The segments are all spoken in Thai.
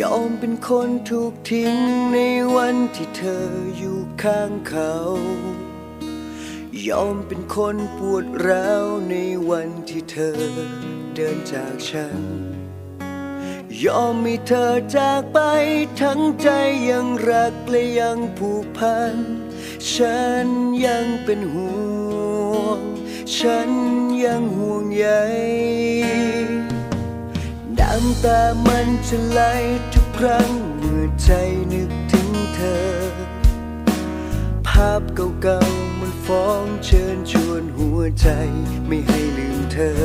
ยอมเป็นคนถูกทิ้งในวันที่เธออยู่ข้างเขา ยอมเป็นคนปวดร้าวในวันที่เธอเดินจากฉัน ยอมมีเธอจากไปทั้งใจยังรักและยังผูกพัน ฉันยังเป็นห่วง ฉันยังห่วงใยำตามันจะไหลทุกครั้งเมื่อใจนึกถึงเธอ ภาพเก่าๆมันฟ้องเชิญชวนหัวใจไม่ให้ลืมเธอ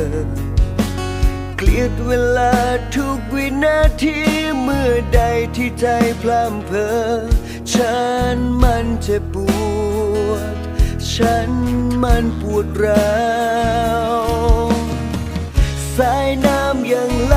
เกลียดเวลาทุกวินาทีเมื่อใดที่ใจพลำเพอ ฉันมันเจ็บปวด ฉันมันปวดร้าวสายน้ำยังไหล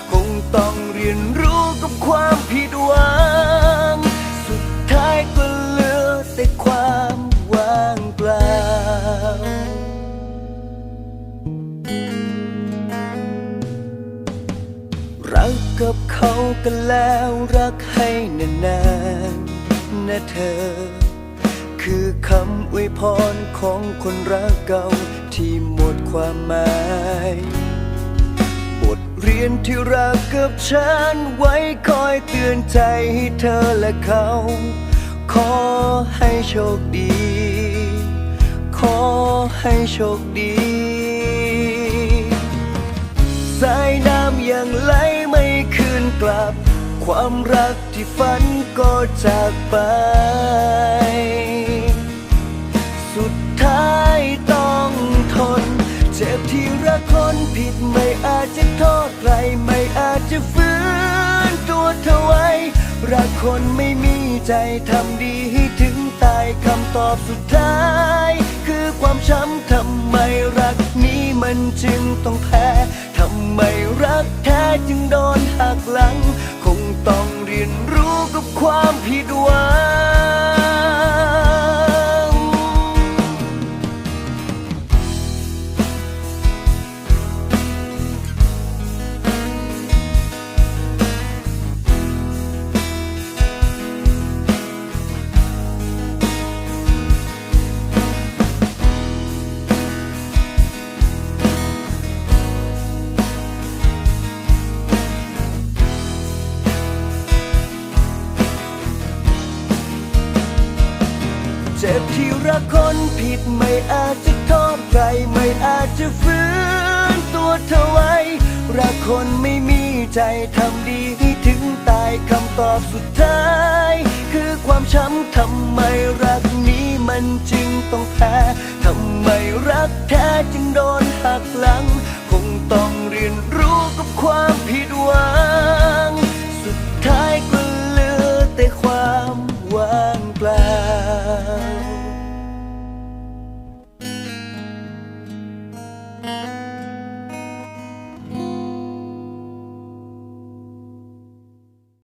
ง ต้องเรียนรู้กับความผิดหวัง สุดท้ายก็เหลือแต่ความว่างเปล่า รักกับเขากันแล้วรักให้นานๆนะเธอ คือคำอวยพรของคนรักเก่าที่หมดความหมาย เรียนที่รักกับฉันไว้คอยเตือนใจให้เธอและเขา ขอให้โชคดี ขอให้โชคดี สายน้ำยังไหลไม่คืนกลับ ความรักที่ฝันก็จากไป ไม่อาจจะฟื้นตัวเธอไว้ รักคนไม่มีใจทำดีให้ถึงตายคำตอบสุดท้าย คือความช้ำทำไมรักนี้มันจึงต้องแพ้ทำไมรักแท้จึงโดนหักหลัง คงต้องเรียนรู้กับความผิดหวัง ที่รักคนผิดไม่อาจจะโทษใครไม่อาจจะฟื้นตัวเธอไว้ รักคนไม่มีใจทำดีให้ถึงตายคำตอบสุดท้าย คือความช้ำทำไมรักนี้มันจึงต้องแพ้ทำไมรักแท้จึงโดนหักหลัง